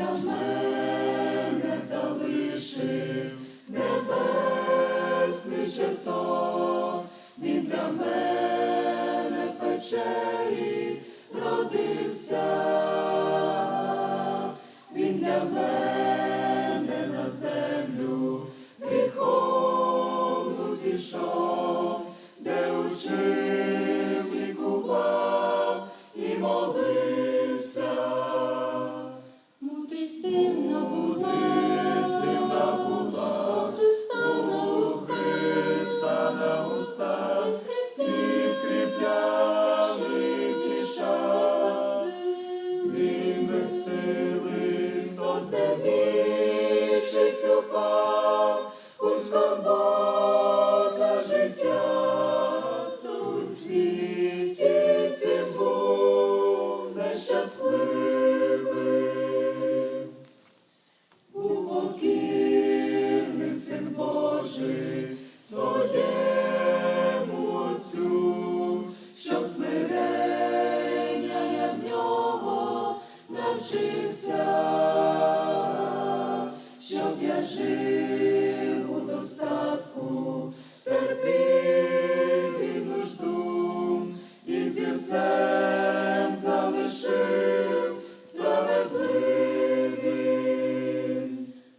Для мене залишив небесний жертов, він для мене печері родився, він для мене упав, у життя, у світі цим. У покірний Божий своєму Отцю, щоб смирення в нього навчився, жив у достатку, терпів від нужду, і зірцем залишив справедливість.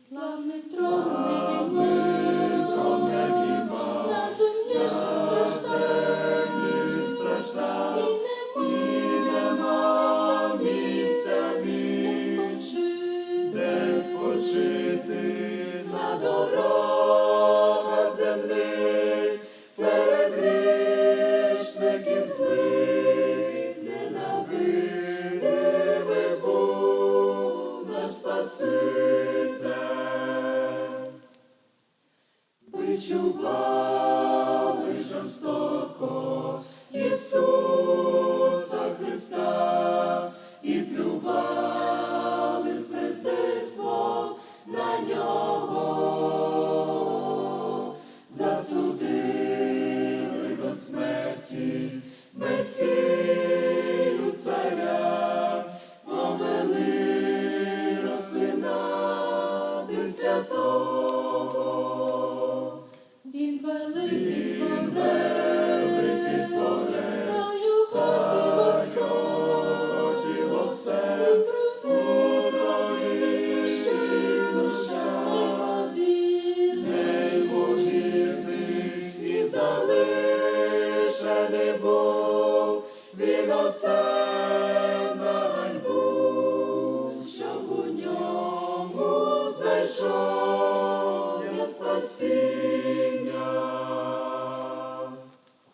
Славний трон не Трон наш Спаситель. Бичували жорстоко Ісуса Христа і плювали з презирством на нього, засудили до смерті Месію святого. Він великий творець, Творець, його тіло все. тіло все, крові від знущань, неймовірний. і залишений був, він отцем на ганьбу, щоб у ньому знайшов я спасіння.